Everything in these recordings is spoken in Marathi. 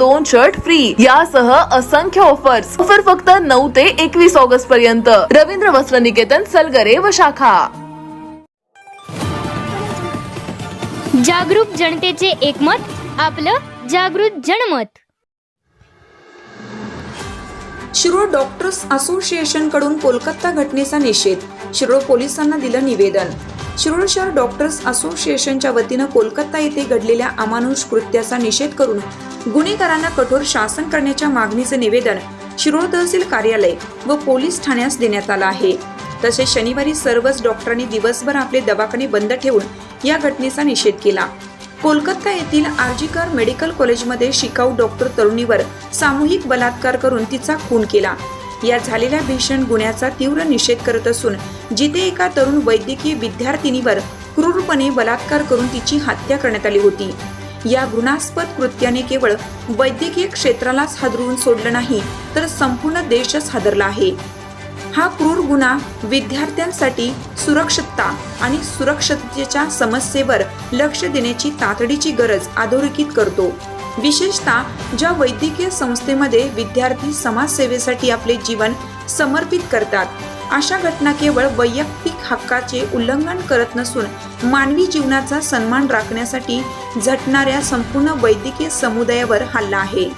दोन शर्ट फ्री यासह असंख्य ऑफर्स ऑफर फक्त नऊ ते एकवीस ऑगस्ट पर्यंत. रवींद्र वस्त्र निकेतन सलगरे व शाखा. जागरूक जनतेचे एकमत आपलं जागृत जनमत. शिरोळ डॉक्टर्स असोसिएशनकडून कोलकाता घटनेचा निषेध. शिरोळ पोलिसांना दिलं निवेदन. शिरोळशहर डॉक्टर्स असोसिएशनच्या वतीनं कोलकाता येथे घडलेल्या अमानुष कृत्याचा निषेध करून गुन्हेगारांना कठोर शासन करण्याच्या मागणीचे निवेदन शिरोळ तहसील कार्यालय व पोलीस ठाण्यास देण्यात आलं आहे. तसेच शनिवारी सर्वच डॉक्टरांनी दिवसभर आपले दवाखाने बंद ठेवून या घटनेचा निषेध केला. कोलकाता येथील आर्जीकर मेडिकल कॉलेजमध्ये शिकाऊ डॉक्टर तरुणीवर सामूहिक बलात्कार करून तिचा खून केला. या झालेल्या भीषण गुन्ह्याचा तीव्र निषेध करत असून जिथे एका तरुण वैद्यकीय विद्यार्थिनीवर क्रूरपणे बलात्कार करून तिची हत्या करण्यात आली होती. या घृणास्पद कृत्याने केवळ वैद्यकीय क्षेत्रालाच हादरवून सोडलं नाही तर संपूर्ण देशच हादरला आहे. हा क्रूर गुन्हा विद्यार्थ्यांसाठी सुरक्षितता आणि सुरक्षिततेच्या समस्येवर लक्ष देण्याची तातडीची गरज अधोरेखित करतो. विशेषतः ज्या वैद्यकीय संस्थेमध्ये विद्यार्थी समाजसेवेसाठी आपले जीवन समर्पित करतात. अशा घटना केवळ वैयक्तिक हक्काचे उल्लंघन करत नसून मानवी जीवनाचा सन्मान राखण्यासाठी झटणाऱ्या संपूर्ण वैद्यकीय समुदायावर हल्ला आहे.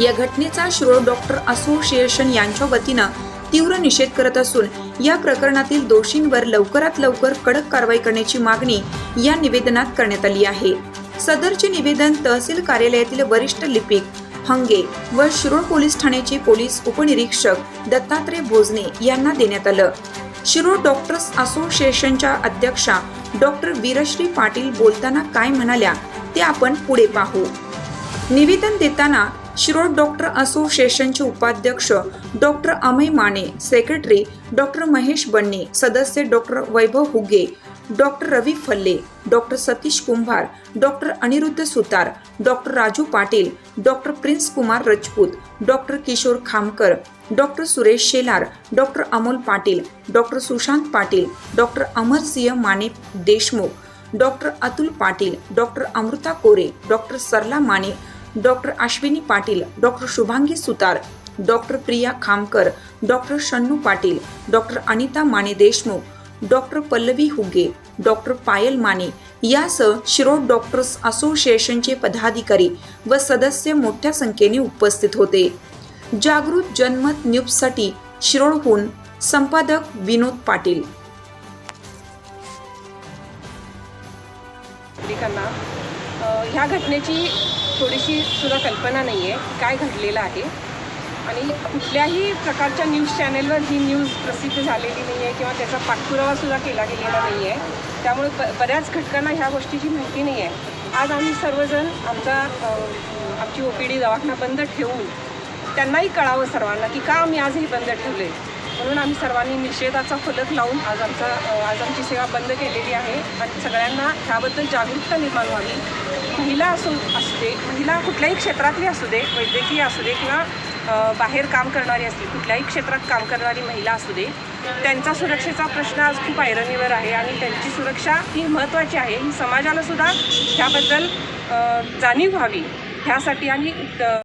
या घटनेचा शिरोळ डॉक्टर असोसिएशन यांच्या वतीनं तीव्र निषेध करत असून या प्रकरणातील दोषींवर लवकरात लवकर कडक कारवाई करण्याची मागणी या निवेदनात करण्यात आली आहे. सदरचे निवेदन तहसील कार्यालयातील वरिष्ठ लिपिक हंगे व शिरोळ पोलीस ठाण्याचे पोलीस उपनिरीक्षक दत्तात्रय भोजने यांना देण्यात आलं. शिरोळ डॉक्टर्स असोसिएशनच्या अध्यक्षा डॉक्टर वीरश्री पाटील बोलताना काय म्हणाल्या ते आपण पुढे पाहू. निवेदन देताना शिरोळ डॉक्टर असोसिएशनचे उपाध्यक्ष doctor Amay Mane secretary doctor Mahesh Banne सदस्य doctor Vaibhav Huge doctor Ravi Phalle doctor Satish Kumbhar doctor Aniruddha Sutar doctor Raju Patil doctor Prince Kumar Rajput doctor Kishor Khamkar doctor Suresh Shelar doctor Amol Patil doctor Sushant Patil doctor Amarsinh Mane Deshmukh doctor Atul Patil doctor Amruta Kore doctor Sarla Mane doctor Ashwini Patil doctor Shubhangi Sutar doctor Priya Khamkar doctor Shannu Patil doctor Anita Mane Deshmukh doctor Pallavi Huge doctor Payal Mane यासह शिरोड डॉक्टर्स असोसिएशनचे पदाधिकारी व सदस्य मोठ्या संख्येने उपस्थित होते. जागृत जनमत न्यूजसाठी शिरोळहून संपादक विनोद पाटील. नागरिकांना ह्या घटनेची थोडीशी सुद्धा कल्पना नाही आहे काय घडलेलं आहे? आणि कुठल्याही प्रकारच्या न्यूज चॅनेलवर ही न्यूज प्रसिद्ध झालेली नाही आहे किंवा त्याचा पाठपुरावासुद्धा केला गेलेला नाही आहे त्यामुळे ब बऱ्याच घटकांना ह्या गोष्टीची माहिती नाही आहे आज आम्ही सर्वजण आमचा आमची ओ पी डी दवाखाना बंद ठेवून त्यांनाही कळावं सर्वांना की का आम्ही आजही बंद ठेवले म्हणून आम्ही सर्वांनी निषेधाचा फलक लावून आज आमचा आज आमची सेवा बंद केलेली आहे. आणि सगळ्यांना ह्याबद्दल जागरूकता निर्माण व्हावी. महिला असू असू दे महिला कुठल्याही क्षेत्रातली असू दे वैद्यकीय असू दे किंवा बाहेर काम करणारी असतील कुठल्याही क्षेत्रात काम करणारी महिला असू दे त्यांचा सुरक्षेचा प्रश्न आज खूप ऐरणीवर आहे आणि त्यांची सुरक्षा ही महत्त्वाची आहे. ही समाजाला सुद्धा ह्याबद्दल जाणीव व्हावी. ह्यासाठी आणि